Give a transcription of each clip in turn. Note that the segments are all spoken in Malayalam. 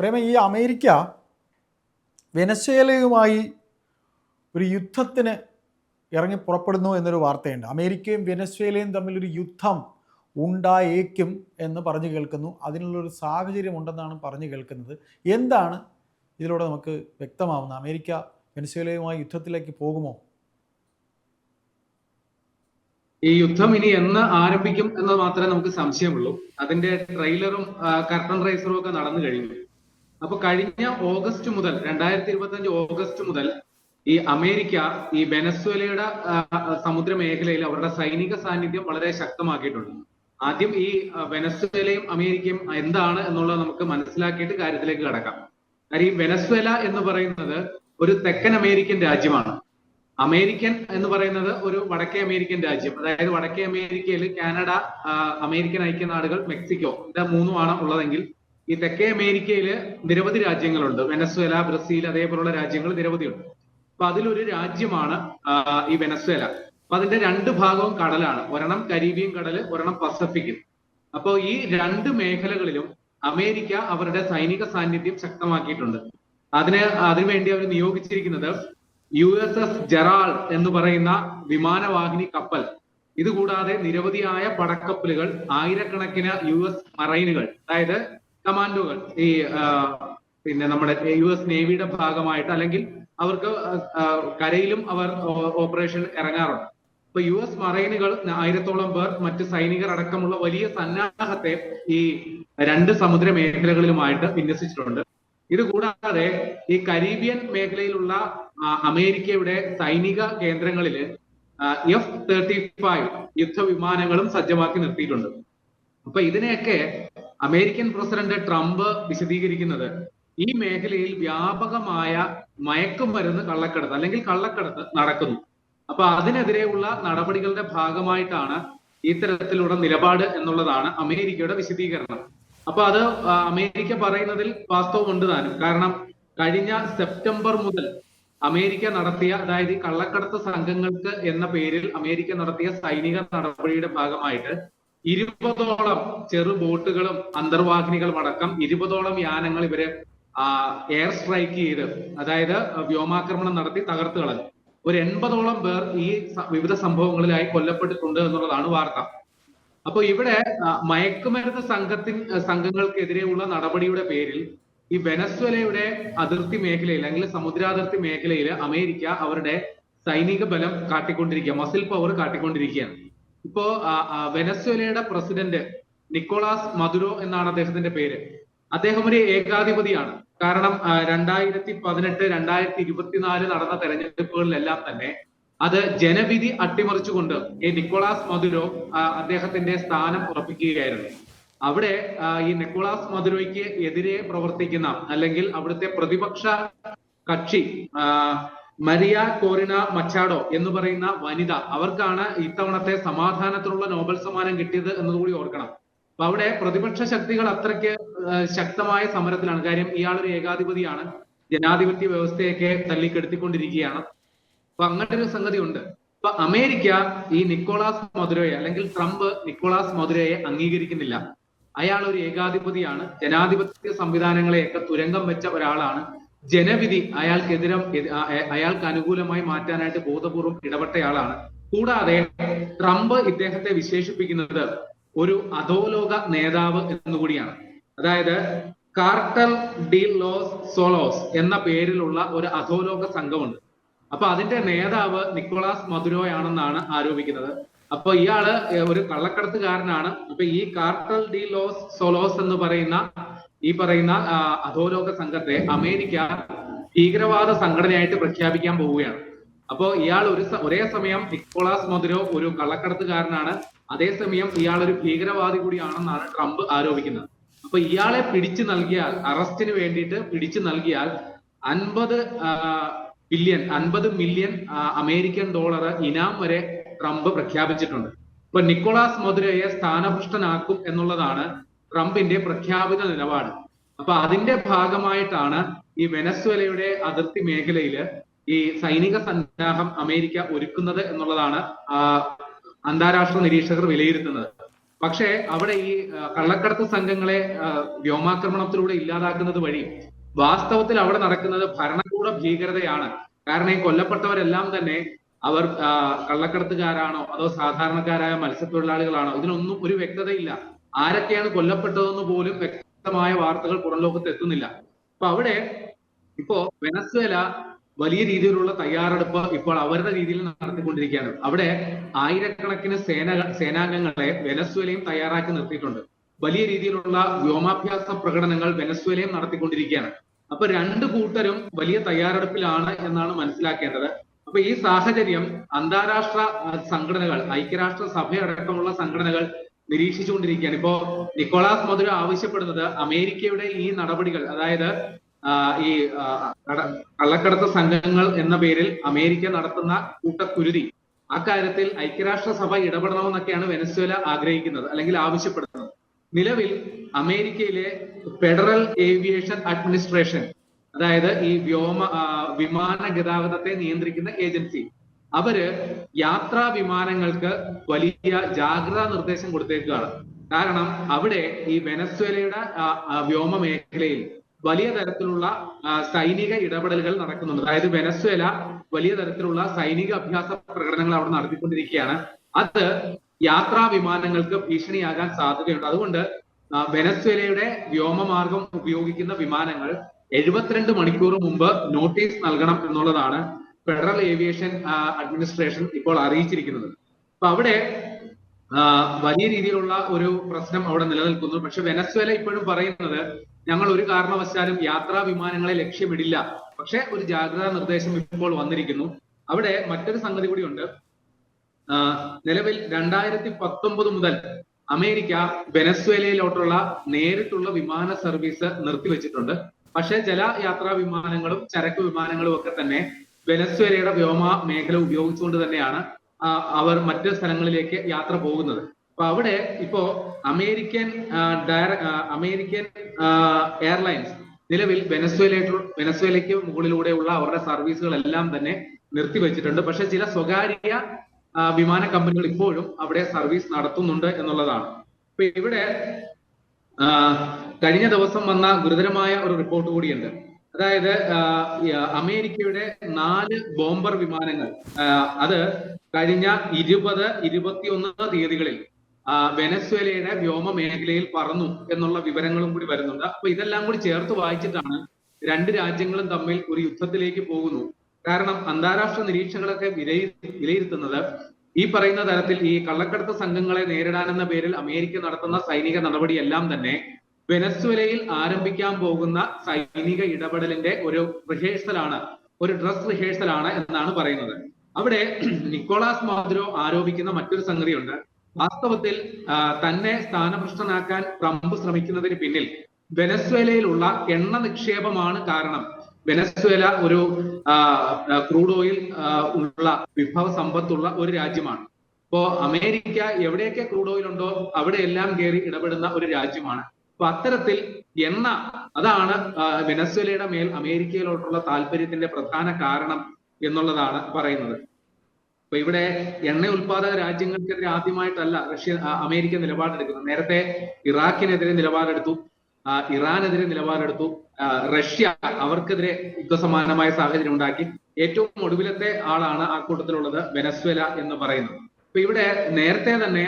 പ്രേമ ഈ അമേരിക്ക വെനസ്വേലയുമായി ഒരു യുദ്ധത്തിന് ഇറങ്ങി പുറപ്പെടുന്നു എന്നൊരു വാർത്തയുണ്ട്. അമേരിക്കയും വെനസ്വേലയും തമ്മിലൊരു യുദ്ധം ഉണ്ടായേക്കും എന്ന് പറഞ്ഞു കേൾക്കുന്നു. അതിനുള്ളൊരു സാഹചര്യം ഉണ്ടെന്നാണ് പറഞ്ഞു കേൾക്കുന്നത്. എന്താണ് ഇതിലൂടെ നമുക്ക് വ്യക്തമാവുന്നത്? അമേരിക്ക വെനസ്വേലയുമായി യുദ്ധത്തിലേക്ക് പോകുമോ? ഈ യുദ്ധം ഇനി എന്ന് ആരംഭിക്കും എന്നത് മാത്രമേ നമുക്ക് സംശയമുള്ളൂ. അതിന്റെ ട്രെയിലറും കർട്ടൺ റൈസറും ഒക്കെ നടന്നു കഴിഞ്ഞു. അപ്പൊ കഴിഞ്ഞ ഓഗസ്റ്റ് മുതൽ രണ്ടായിരത്തി ഇരുപത്തി ഓഗസ്റ്റ് മുതൽ ഈ അമേരിക്ക ഈ വെനസ്വേലയുടെ സമുദ്ര മേഖലയിൽ അവരുടെ സൈനിക സാന്നിധ്യം വളരെ ശക്തമാക്കിയിട്ടുണ്ട്. ആദ്യം ഈ വെനസ്വേലയും അമേരിക്കയും എന്താണ് എന്നുള്ളത് നമുക്ക് മനസ്സിലാക്കിയിട്ട് കാര്യത്തിലേക്ക് കടക്കാം. കാര്യം ഈ വെനസ്വേല എന്ന് പറയുന്നത് ഒരു തെക്കൻ അമേരിക്കൻ രാജ്യമാണ്. അമേരിക്കൻ എന്ന് പറയുന്നത് ഒരു വടക്കേ അമേരിക്കൻ രാജ്യം. അതായത് വടക്കേ അമേരിക്കയിൽ കാനഡ അമേരിക്കൻ ഐക്യനാടുകൾ മെക്സിക്കോ ഇത് മൂന്നുമാണ് ഉള്ളതെങ്കിൽ ഈ തെക്കേ അമേരിക്കയിൽ നിരവധി രാജ്യങ്ങളുണ്ട്. വെനസ്വേല ബ്രസീൽ അതേപോലുള്ള രാജ്യങ്ങൾ നിരവധിയുണ്ട്. അപ്പൊ അതിലൊരു രാജ്യമാണ് ഈ വെനസ്വേല. അപ്പൊ അതിന്റെ രണ്ട് ഭാഗവും കടലാണ്. ഒരെണ്ണം കരീബിയൻ കടൽ ഒരെണ്ണം പസഫിക്. അപ്പോ ഈ രണ്ട് മേഖലകളിലും അമേരിക്ക അവരുടെ സൈനിക സാന്നിധ്യം ശക്തമാക്കിയിട്ടുണ്ട്. അതിന് അതിനുവേണ്ടി അവർ നിയോഗിച്ചിരിക്കുന്നത് യു എസ് എസ് ജെറാൾ എന്ന് പറയുന്ന വിമാനവാഹിനി കപ്പൽ. ഇതുകൂടാതെ നിരവധിയായ പടക്കപ്പലുകൾ ആയിരക്കണക്കിന് യു എസ് മറൈനുകൾ അതായത് കമാൻഡോകൾ ഈ പിന്നെ നമ്മുടെ യു എസ് നേവിയുടെ ഭാഗമായിട്ട് അല്ലെങ്കിൽ അവർക്ക് കരയിലും അവർ ഓപ്പറേഷൻ ഇറങ്ങാറുണ്ട്. ഇപ്പൊ യു എസ് മറൈനുകൾ ആയിരത്തോളം പേർ മറ്റ് സൈനികർ അടക്കമുള്ള വലിയ സന്നാഹത്തെ ഈ രണ്ട് സമുദ്ര മേഖലകളിലുമായിട്ട് വിന്യസിച്ചിട്ടുണ്ട്. ഇത് കൂടാതെ ഈ കരീബിയൻ മേഖലയിലുള്ള അമേരിക്കയുടെ സൈനിക കേന്ദ്രങ്ങളിൽ എഫ് തേർട്ടി ഫൈവ് യുദ്ധവിമാനങ്ങളും സജ്ജമാക്കി നിർത്തിയിട്ടുണ്ട്. അപ്പൊ ഇതിനെയൊക്കെ അമേരിക്കൻ പ്രസിഡന്റ് ട്രംപ് വിശദീകരിക്കുന്നത് ഈ മേഖലയിൽ വ്യാപകമായ മയക്കുമരുന്ന് കള്ളക്കടത്ത് അല്ലെങ്കിൽ കള്ളക്കടത്ത് നടക്കുന്നു. അപ്പൊ അതിനെതിരെയുള്ള നടപടികളുടെ ഭാഗമായിട്ടാണ് ഇത്തരത്തിലുള്ള നിലപാട് എന്നുള്ളതാണ് അമേരിക്കയുടെ വിശദീകരണം. അപ്പൊ അത് അമേരിക്ക പറയുന്നതിൽ വാസ്തവമുണ്ട് താനും കാരണം കഴിഞ്ഞ സെപ്റ്റംബർ മുതൽ അമേരിക്ക നടത്തിയ അതായത് കള്ളക്കടത്ത് സംഘങ്ങൾക്ക് എന്ന പേരിൽ അമേരിക്ക നടത്തിയ സൈനിക നടപടിയുടെ ഭാഗമായിട്ട് ഇരുപതോളം ചെറു ബോട്ടുകളും അന്തർവാഹിനികളും അടക്കം ഇരുപതോളം യാനങ്ങൾ ഇവരെ എയർ സ്ട്രൈക്ക് ചെയ്ത് അതായത് വ്യോമാക്രമണം നടത്തി തകർത്ത് കളഞ്ഞു. ഒരു എൺപതോളം പേർ ഈ വിവിധ സംഭവങ്ങളിലായി കൊല്ലപ്പെട്ടിട്ടുണ്ട് എന്നുള്ളതാണ് വാർത്ത. അപ്പോൾ ഇവിടെ മയക്കുമരുന്ന് സംഘത്തിൻ സംഘങ്ങൾക്കെതിരെയുള്ള നടപടിയുടെ പേരിൽ ഈ വെനസ്വലയുടെ അതിർത്തി മേഖലയിൽ അല്ലെങ്കിൽ സമുദ്രാതിർത്തി മേഖലയിൽ അമേരിക്ക അവരുടെ സൈനിക ബലം കാട്ടിക്കൊണ്ടിരിക്കുക മസിൽ പവർ കാട്ടിക്കൊണ്ടിരിക്കുകയാണ്. ഇപ്പോ വെനസ്വേലയുടെ പ്രസിഡന്റ് നിക്കോളാസ് മധുരോ എന്നാണ് അദ്ദേഹത്തിന്റെ പേര്. അദ്ദേഹം ഒരു ഏകാധിപതിയാണ്. കാരണം രണ്ടായിരത്തി പതിനെട്ട് രണ്ടായിരത്തി ഇരുപത്തിനാല് നടന്ന തെരഞ്ഞെടുപ്പുകളിലെല്ലാം തന്നെ അത് ജനവിധി അട്ടിമറിച്ചുകൊണ്ട് ഈ നിക്കോളാസ് മധുരോ അദ്ദേഹത്തിന്റെ സ്ഥാനം ഉറപ്പിക്കുകയായിരുന്നു. അവിടെ ഈ നിക്കോളാസ് മധുരോയ്ക്ക് എതിരെ പ്രവർത്തിക്കുന്ന അല്ലെങ്കിൽ അവിടുത്തെ പ്രതിപക്ഷ കക്ഷി മരിയ കോറിന മച്ചാഡോ എന്ന് പറയുന്ന വനിത അവർക്കാണ് ഇത്തവണത്തെ സമാധാനത്തിനുള്ള നോബൽ സമ്മാനം കിട്ടിയത് എന്നതുകൂടി ഓർക്കണം. അപ്പൊ അവിടെ പ്രതിപക്ഷ ശക്തികൾ അത്രയ്ക്ക് ശക്തമായ സമരത്തിലാണ്. കാര്യം ഇയാളൊരു ഏകാധിപതിയാണ്. ജനാധിപത്യ വ്യവസ്ഥയൊക്കെ തല്ലിക്കെടുത്തിക്കൊണ്ടിരിക്കുകയാണ്. അപ്പൊ അങ്ങനത്തെ ഒരു സംഗതി ഉണ്ട് അപ്പൊ അമേരിക്ക ഈ നിക്കോളാസ് മധുരയെ അല്ലെങ്കിൽ ട്രംപ് നിക്കോളാസ് മധുരയെ അംഗീകരിക്കുന്നില്ല. അയാൾ ഒരു ഏകാധിപതിയാണ്. ജനാധിപത്യ സംവിധാനങ്ങളെയൊക്കെ തുരങ്കം വെച്ച ഒരാളാണ്. ജനവിധി അയാൾക്കെതിരെ അയാൾക്ക് അനുകൂലമായി മാറ്റാനായിട്ട് ബോധപൂർവം ഇടപെട്ടയാളാണ്. കൂടാതെ ട്രംപ് ഇദ്ദേഹത്തെ വിശേഷിപ്പിക്കുന്നത് ഒരു അധോലോക നേതാവ് എന്നുകൂടിയാണ് അതായത് കാർട്ടൽ ഡി ലോസ് സോളോസ് എന്ന പേരിലുള്ള ഒരു അധോലോക സംഘമുണ്ട്. അപ്പൊ അതിന്റെ നേതാവ് നിക്കോളാസ് മധുരോയാണെന്നാണ് ആരോപിക്കുന്നത്. അപ്പൊ ഇയാൾ ഒരു കള്ളക്കടത്തുകാരനാണ്. അപ്പൊ ഈ കാർട്ടൽ ഡി ലോസ് സോലോസ് എന്ന് പറയുന്ന ഈ പറയുന്ന അധോലോക സംഘത്തെ അമേരിക്ക ഭീകരവാദ സംഘടനയായിട്ട് പ്രഖ്യാപിക്കാൻ പോവുകയാണ്. അപ്പോ ഇയാൾ ഒരു ഒരേ സമയം നിക്കോളാസ് മധുരോ ഒരു കള്ളക്കടത്തുകാരനാണ്. അതേസമയം ഇയാൾ ഒരു ഭീകരവാദി കൂടിയാണെന്നാണ് ട്രംപ് ആരോപിക്കുന്നത്. അപ്പൊ ഇയാളെ പിടിച്ചു നൽകിയാൽ അറസ്റ്റിന് വേണ്ടിയിട്ട് പിടിച്ചു നൽകിയാൽ അൻപത് ബില്യൺ അൻപത് മില്യൺ അമേരിക്കൻ ഡോളർ ഇനാം വരെ ട്രംപ് പ്രഖ്യാപിച്ചിട്ടുണ്ട്. ഇപ്പൊ നിക്കോളാസ് മധുരയെ സ്ഥാനഭ്രഷ്ടനാക്കും എന്നുള്ളതാണ് ട്രംപിന്റെ പ്രഖ്യാപിത നിലപാട്. അപ്പൊ അതിന്റെ ഭാഗമായിട്ടാണ് ഈ വെനസ്വേലയുടെ അതിർത്തി മേഖലയിൽ ഈ സൈനിക സന്നാഹം അമേരിക്ക ഒരുക്കുന്നത് എന്നുള്ളതാണ് അന്താരാഷ്ട്ര നിരീക്ഷകർ വിലയിരുത്തുന്നത്. പക്ഷേ അവിടെ ഈ കള്ളക്കടത്ത് സംഘങ്ങളെ വ്യോമാക്രമണത്തിലൂടെ ഇല്ലാതാക്കുന്നത് വഴി വാസ്തവത്തിൽ അവിടെ നടക്കുന്നത് ഭരണകൂട ഭീകരതയാണ്. കാരണം ഈ കൊല്ലപ്പെട്ടവരെല്ലാം തന്നെ അവർ കള്ളക്കടത്തുകാരാണോ അതോ സാധാരണക്കാരായ മത്സ്യത്തൊഴിലാളികളാണോ? ഇതിനൊന്നും ഒരു വ്യക്തതയില്ല. ആരൊക്കെയാണ് കൊല്ലപ്പെട്ടതെന്ന് പോലും വ്യക്തമായ വാർത്തകൾ പുറം ലോകത്ത് എത്തുന്നില്ല. അപ്പൊ അവിടെ ഇപ്പോ വെനസ്വേല വലിയ രീതിയിലുള്ള തയ്യാറെടുപ്പ് ഇപ്പോൾ അവരുടെ രീതിയിൽ നടത്തിക്കൊണ്ടിരിക്കുകയാണ്. അവിടെ ആയിരക്കണക്കിന് സേന സേനാംഗങ്ങളെ വെനസ്വേലയും തയ്യാറാക്കി നിർത്തിയിട്ടുണ്ട്. വലിയ രീതിയിലുള്ള വ്യോമാഭ്യാസ പ്രകടനങ്ങൾ വെനസ്വേലയും നടത്തിക്കൊണ്ടിരിക്കുകയാണ്. അപ്പൊ രണ്ട് കൂട്ടരും വലിയ തയ്യാറെടുപ്പിലാണ് എന്നാണ് മനസ്സിലാക്കേണ്ടത്. അപ്പൊ ഈ സാഹചര്യം അന്താരാഷ്ട്ര സംഘടനകൾ ഐക്യരാഷ്ട്ര സഭയടക്കമുള്ള സംഘടനകൾ നിരീക്ഷിച്ചുകൊണ്ടിരിക്കുകയാണ്. ഇപ്പോ നിക്കോളാസ് മധുര ആവശ്യപ്പെടുന്നത് അമേരിക്കയുടെ ഈ നടപടികൾ അതായത് ഈ കള്ളക്കടത്ത് സംഘങ്ങൾ എന്ന പേരിൽ അമേരിക്ക നടത്തുന്ന കൂട്ടക്കുരുതി അക്കാര്യത്തിൽ ഐക്യരാഷ്ട്ര സഭ ഇടപെടണമെന്നൊക്കെയാണ് വെനസ്വേല ആഗ്രഹിക്കുന്നത് അല്ലെങ്കിൽ ആവശ്യപ്പെടുന്നത്. നിലവിൽ അമേരിക്കയിലെ ഫെഡറൽ ഏവിയേഷൻ അഡ്മിനിസ്ട്രേഷൻ അതായത് ഈ വ്യോമ വിമാന ഗതാഗതത്തെ നിയന്ത്രിക്കുന്ന ഏജൻസി അവർ യാത്രാ വിമാനങ്ങൾക്ക് വലിയ ജാഗ്രതാ നിർദ്ദേശം കൊടുത്തേക്കുകയാണ് കാരണം അവിടെ ഈ വെനസ്വേലയുടെ വ്യോമ മേഖലയിൽ വലിയ തരത്തിലുള്ള സൈനിക ഇടപെടലുകൾ നടക്കുന്നുണ്ട്. അതായത് വെനസ്വേല വലിയ തരത്തിലുള്ള സൈനിക അഭ്യാസ പ്രകടനങ്ങൾ അവിടെ നടത്തിക്കൊണ്ടിരിക്കുകയാണ്. അത് യാത്രാ വിമാനങ്ങൾക്ക് ഭീഷണിയാകാൻ സാധ്യതയുണ്ട്. അതുകൊണ്ട് വെനസ്വേലയുടെ വ്യോമമാർഗം ഉപയോഗിക്കുന്ന വിമാനങ്ങൾ എഴുപത്തിരണ്ട് മണിക്കൂർ മുമ്പ് നോട്ടീസ് നൽകണം എന്നുള്ളതാണ് ഫെഡറൽ ഏവിയേഷൻ അഡ്മിനിസ്ട്രേഷൻ ഇപ്പോൾ അറിയിച്ചിരിക്കുന്നത്. അപ്പൊ അവിടെ വലിയ രീതിയിലുള്ള ഒരു പ്രശ്നം അവിടെ നിലനിൽക്കുന്നു. പക്ഷെ വെനസ്വേല ഇപ്പോഴും പറയുന്നത് ഞങ്ങൾ ഒരു കാരണവശാലും യാത്രാ വിമാനങ്ങളെ ലക്ഷ്യമിടില്ല. പക്ഷെ ഒരു ജാഗ്രതാ നിർദ്ദേശം ഇപ്പോൾ വന്നിരിക്കുന്നു. അവിടെ മറ്റൊരു സംഗതി കൂടിയുണ്ട്. നിലവിൽ രണ്ടായിരത്തി പത്തൊമ്പത് മുതൽ അമേരിക്ക വെനസ്വേലയിലോട്ടുള്ള നേരിട്ടുള്ള വിമാന സർവീസ് നിർത്തിവെച്ചിട്ടുണ്ട്. പക്ഷെ ജല യാത്രാ വിമാനങ്ങളും ചരക്ക് വിമാനങ്ങളും ഒക്കെ തന്നെ വെനസ്വേലയുടെ വ്യോമ മേഖല ഉപയോഗിച്ചുകൊണ്ട് തന്നെയാണ് അവർ മറ്റ് സ്ഥലങ്ങളിലേക്ക് യാത്ര പോകുന്നത്. അപ്പൊ അവിടെ ഇപ്പോ അമേരിക്കൻ അമേരിക്കൻ എയർലൈൻസ് നിലവിൽ വെനസ്വേലയ്ക്ക് വെനസ്വേലയ്ക്ക് മുകളിലൂടെയുള്ള അവരുടെ സർവീസുകളെല്ലാം തന്നെ നിർത്തിവെച്ചിട്ടുണ്ട്. പക്ഷെ ചില സ്വകാര്യ വിമാന കമ്പനികൾ ഇപ്പോഴും അവിടെ സർവീസ് നടത്തുന്നുണ്ട് എന്നുള്ളതാണ്. ഇപ്പൊ ഇവിടെ കഴിഞ്ഞ ദിവസം വന്ന ഗുരുതരമായ ഒരു റിപ്പോർട്ട് കൂടിയുണ്ട്. അതായത് അമേരിക്കയുടെ നാല് ബോംബർ വിമാനങ്ങൾ അത് കഴിഞ്ഞ ഇരുപത് ഇരുപത്തിയൊന്ന് തീയതികളിൽ വെനസ്വേലയുടെ വ്യോമ മേഖലയിൽ പറന്നു എന്നുള്ള വിവരങ്ങളും കൂടി വരുന്നുണ്ട്. അപ്പൊ ഇതെല്ലാം കൂടി ചേർത്ത് വായിച്ചിട്ടാണ് രണ്ട് രാജ്യങ്ങളും തമ്മിൽ ഒരു യുദ്ധത്തിലേക്ക് പോകുന്നു. കാരണം അന്താരാഷ്ട്ര നിരീക്ഷകളൊക്കെ വിലയി വിലയിരുത്തുന്നത് ഈ പറയുന്ന തരത്തിൽ ഈ കള്ളക്കടത്ത് സംഘങ്ങളെ നേരിടാനെന്ന പേരിൽ അമേരിക്ക നടത്തുന്ന സൈനിക നടപടിയെല്ലാം തന്നെ വെനസ്വേലയിൽ ആരംഭിക്കാൻ പോകുന്ന സൈനിക ഇടപെടലിന്റെ ഒരു റിഹേഴ്സലാണ് ഒരു ഡ്രസ് റിഹേഴ്സലാണ് എന്നാണ് പറയുന്നത്. അവിടെ നിക്കോളാസ് മാദുരോ ആരോപിക്കുന്ന മറ്റൊരു സംഗതിയുണ്ട്. വാസ്തവത്തിൽ തന്നെ സ്ഥാനഭ്രഷ്ടനാക്കാൻ ട്രംപ് ശ്രമിക്കുന്നതിന് പിന്നിൽ വെനസ്വേലയിലുള്ള എണ്ണ നിക്ഷേപമാണ് കാരണം. വെനസ്വേല ഒരു ക്രൂഡ് ഓയിൽ ഉള്ള വിഭവ സമ്പത്തുള്ള ഒരു രാജ്യമാണ്. ഇപ്പോ അമേരിക്ക എവിടെയൊക്കെ ക്രൂഡ് ഓയിൽ ഉണ്ടോ അവിടെയെല്ലാം കയറി ഇടപെടുന്ന ഒരു രാജ്യമാണ്. അപ്പൊ അത്തരത്തിൽ എണ്ണ അതാണ് വെനസ്വലയുടെ മേൽ അമേരിക്കയിലോട്ടുള്ള താല്പര്യത്തിന്റെ പ്രധാന കാരണം എന്നുള്ളതാണ് പറയുന്നത്. അപ്പൊ ഇവിടെ എണ്ണ ഉൽപാദക രാജ്യങ്ങൾക്കെതിരെ ആദ്യമായിട്ടല്ല റഷ്യ അമേരിക്ക നിലപാടെടുക്കുന്നത്. നേരത്തെ ഇറാഖിനെതിരെ നിലപാടെടുത്തു. ഇറാനെതിരെ നിലപാടെടുത്തു. റഷ്യ അവർക്കെതിരെ യുദ്ധസമാനമായ സാഹചര്യം ഉണ്ടാക്കി. ഏറ്റവും ഒടുവിലത്തെ ആളാണ് ആ കൂട്ടത്തിലുള്ളത് വെനസ്വേല എന്ന് പറയുന്നത്. അപ്പൊ ഇവിടെ നേരത്തെ തന്നെ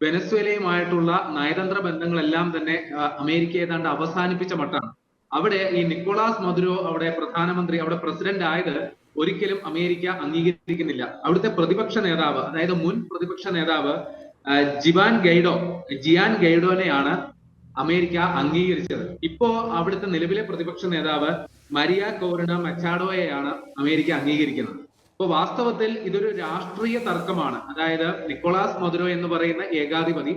വെനസ്വേലയുമായിട്ടുള്ള നയതന്ത്ര ബന്ധങ്ങളെല്ലാം തന്നെ അമേരിക്ക ഏതാണ്ട് അവസാനിപ്പിച്ച മട്ടാണ്. അവിടെ ഈ നിക്കോളാസ് മധുരോ അവിടെ പ്രധാനമന്ത്രി അവിടെ പ്രസിഡന്റ് ആയത് ഒരിക്കലും അമേരിക്ക അംഗീകരിക്കുന്നില്ല. അവിടുത്തെ പ്രതിപക്ഷ നേതാവ് അതായത് മുൻ പ്രതിപക്ഷ നേതാവ് ജിവാൻ ഗൈഡോ ജിയാൻ ഗൈഡോനെയാണ് അമേരിക്ക അംഗീകരിച്ചത്. ഇപ്പോ അവിടുത്തെ നിലവിലെ പ്രതിപക്ഷ നേതാവ് മരിയ കോറിന മച്ചാഡോയെയാണ് അമേരിക്ക അംഗീകരിക്കുന്നത്. അപ്പൊ വാസ്തവത്തിൽ ഇതൊരു രാഷ്ട്രീയ തർക്കമാണ്. അതായത് നിക്കോളാസ് മധുരോ എന്ന് പറയുന്ന ഏകാധിപതി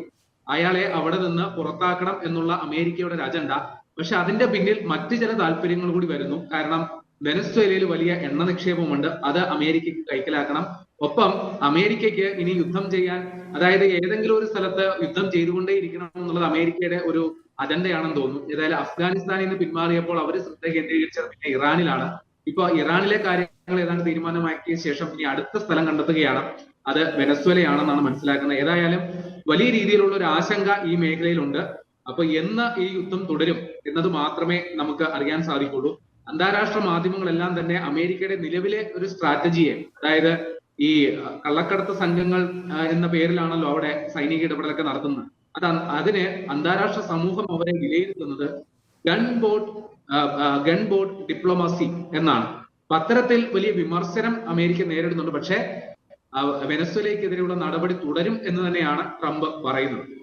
അയാളെ അവിടെ നിന്ന് പുറത്താക്കണം എന്നുള്ള അമേരിക്കയുടെ ഒരു അജണ്ട. പക്ഷെ അതിന്റെ പിന്നിൽ മറ്റു ചില താല്പര്യങ്ങൾ കൂടി വരുന്നു. കാരണം വെനസ്വേലയിൽ വലിയ എണ്ണ നിക്ഷേപമുണ്ട്. അത് അമേരിക്കയ്ക്ക് കൈക്കലാക്കണം. ഒപ്പം അമേരിക്കയ്ക്ക് ഇനി യുദ്ധം ചെയ്യാൻ അതായത് ഏതെങ്കിലും ഒരു സ്ഥലത്ത് യുദ്ധം ചെയ്തുകൊണ്ടേ ഇരിക്കണം എന്നുള്ളത് അമേരിക്കയുടെ ഒരു അജണ്ടയാണെന്ന് തോന്നുന്നു. ഏതായാലും അഫ്ഗാനിസ്ഥാനിൽ നിന്ന് പിന്മാറിയപ്പോൾ അവർ ശ്രദ്ധ കേന്ദ്രീകരിച്ചത് പിന്നെ ഇറാനിലാണ്. ഇപ്പൊ ഇറാനിലെ കാര്യങ്ങൾ ഏതാണ്ട് തീരുമാനമാക്കിയ ശേഷം ഇനി അടുത്ത സ്ഥലം കണ്ടെത്തുകയാണ്. അത് വെനസ്വലയാണെന്നാണ് മനസ്സിലാക്കുന്നത്. ഏതായാലും വലിയ രീതിയിലുള്ള ഒരു ആശങ്ക ഈ മേഖലയിലുണ്ട്. അപ്പൊ എന്ന് ഈ യുദ്ധം തുടരും എന്നത് മാത്രമേ നമുക്ക് അറിയാൻ സാധിക്കുള്ളൂ. അന്താരാഷ്ട്ര മാധ്യമങ്ങളെല്ലാം തന്നെ അമേരിക്കയുടെ നിലവിലെ ഒരു സ്ട്രാറ്റജിയെ അതായത് ഈ കള്ളക്കടത്ത് സംഘങ്ങൾ എന്ന പേരിലാണല്ലോ അവിടെ സൈനിക ഇടപെടലൊക്കെ നടത്തുന്നത്. അത് അതിന് അന്താരാഷ്ട്ര സമൂഹം അവരെ വിലയിരുത്തുന്നത് gun boat gun boat diplomacy എന്നാണ്. പത്രത്തിൽ വലിയ വിമർശനം അമേരിക്ക നേരിടുന്നുണ്ട്. പക്ഷേ വെനസ്വലയ്ക്കെതിരെയുള്ള നടപടി തുടരും എന്ന് തന്നെയാണ് ട്രംപ് പറയുന്നത്.